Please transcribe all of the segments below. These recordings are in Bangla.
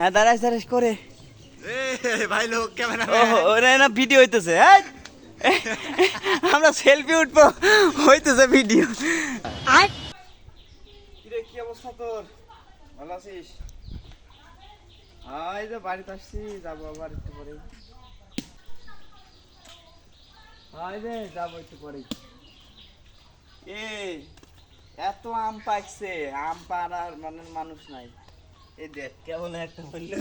হ্যাঁ দাঁড়াস দাঁড়াস করে। ভাই লোক ক্যামেরা ওরে না ভিডিও হইতেছে হ্যাঁ? আমরা সেলফি উঠবো হইতেছে ভিডিও। কিরে কি অবস্থা তোর? ভালো আছিস? এই যে বাড়িতে আসছি যাব আবার একটু পরে এই যে যাব একটু পরে এ এত আম পাকছে আম পাড়ার মানে মানুষ নাই। এই দেখ কেমন একটা বলল।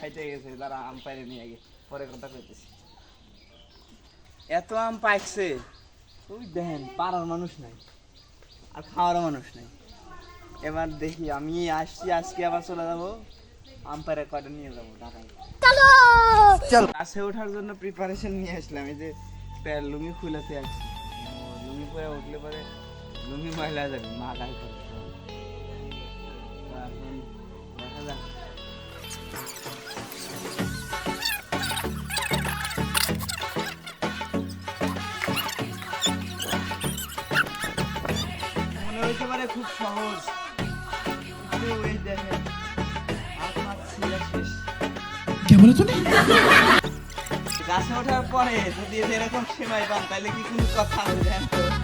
খাইতে গেছে তারা আম পাইরে নিয়ে আগে পরে কথা কইতেছি। এত আম তুই দেখেন পাড়ার মানুষ নাই আর খাওয়ারও মানুষ নাই। এবার দেখি আমি আসছি আজকে আবার চলে যাব আম কয়টা নিয়ে যাব ঢাকায় চল! ওঠার জন্য প্রিপারেশন নিয়ে আসলাম এই যে প্যার লুঙ্গি খুলাতে আসছি। লুঙ্গি পরে উঠলে পরে লুঙ্গি মহিলা যাবে মা তো খুব সহজ কিন্তু এই দেখেন শেষ গাছে ওঠার পরে যদি এরকম সেমাই পান তাহলে কি কোনো কথা হবে জান? তো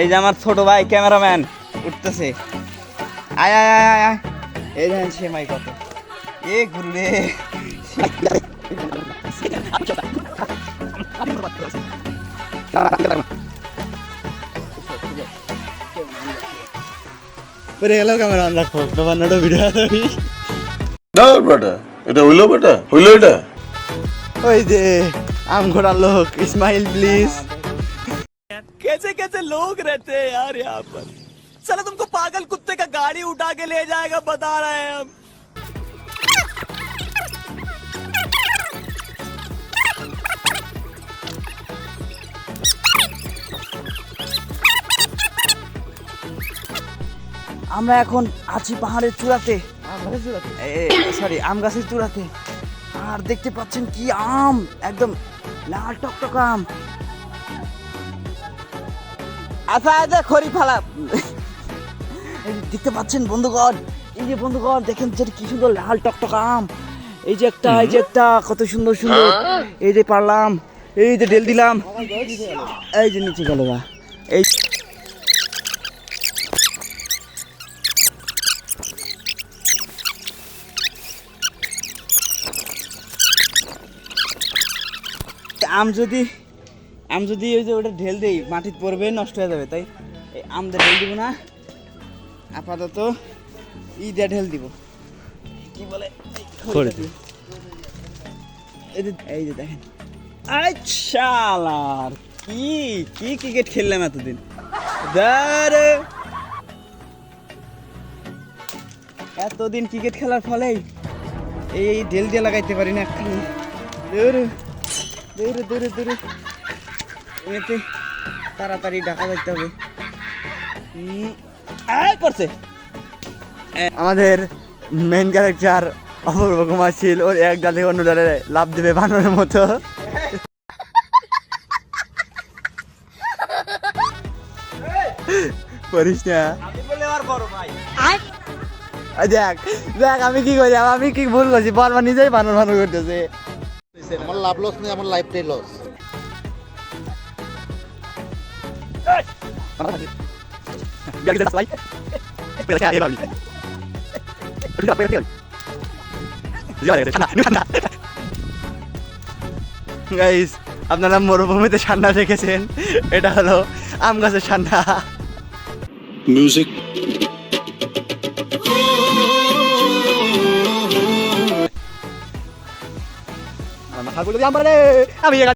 এই যে আমার ছোট ভাই ক্যামেরাম্যান উঠতেছে। আয় আয় আয় আয় আয়। এই দেখেন সে মাই কত। এ গুরু রে। পরে গেল ক্যামেরা অন রাখো ভিডিও বেটা এটা হইল বেটা হইল এটা। ওই যে আম ঘোড়ার লোক ইসমাইল প্লিজ कैसे कैसे लोग रहते हैं यार यहाँ पर चलो तुमको पागल कुत्ते का गाड़ी उठा के ले जाएगा बता रहे हैं हम আমরা এখন আছি পাহাড়ের চূড়াতে সরি আম গাছের চূড়াতে আর দেখতে পাচ্ছেন কি আম একদম লাল টকটক আম আচ্ছা আচ্ছা খড়ি ফালা। দেখতে পাচ্ছেন বন্ধুগণ? এই যে বন্ধুগণ দেখেন যে কি সুন্দর লাল টকটক আম। এই যে একটা এই যে একটা কত সুন্দর সুন্দর। এই যে পারলাম এই যে ডেল দিলাম। এই যে নিচে গেল এই আম যদি আম যদি ওই যে ওটা ঢেল দেই মাটিতে পড়বে নষ্ট হয়ে যাবে তাই? এই আম দিয়ে ঢেল দিব না। আপাতত ই দিয়ে ঢেল দিব। কি বলে? এই যে এই যে দেখেন। আচ্ছা কি কি ক্রিকেট খেললাম এতদিন? দাঁড়ে এতদিন ক্রিকেট খেলার ফলে এই ঢেল দিয়ে লাগাইতে পারি না একখানি। দূরে দূরে দূরে দূরে এতে তাড়াতাড়ি ঢাকা যাইতে হবে। আয় করছে। আমাদের মেন ক্যারেক্টার অপূর্ব কুমার ছিল ওর এক ডালে অন্য ডালে লাভ দেবে বানরের মতো। করিস না। আমি বলে আর বড় ভাই এই দেখ দেখ আমি কি করি? আমি কি ভুল করছি? বারবার নিজেই বানর বানর করতেছে। আমার লাভ লস নেই আমার লাইফটাই লস গাইস আপনারা মরুভূমিতে ঠান্ডা দেখেছেন। এটা হলো আম গাছের ঠান্ডা। মিউজিক মাথা গুলো দিয়ে আম আমি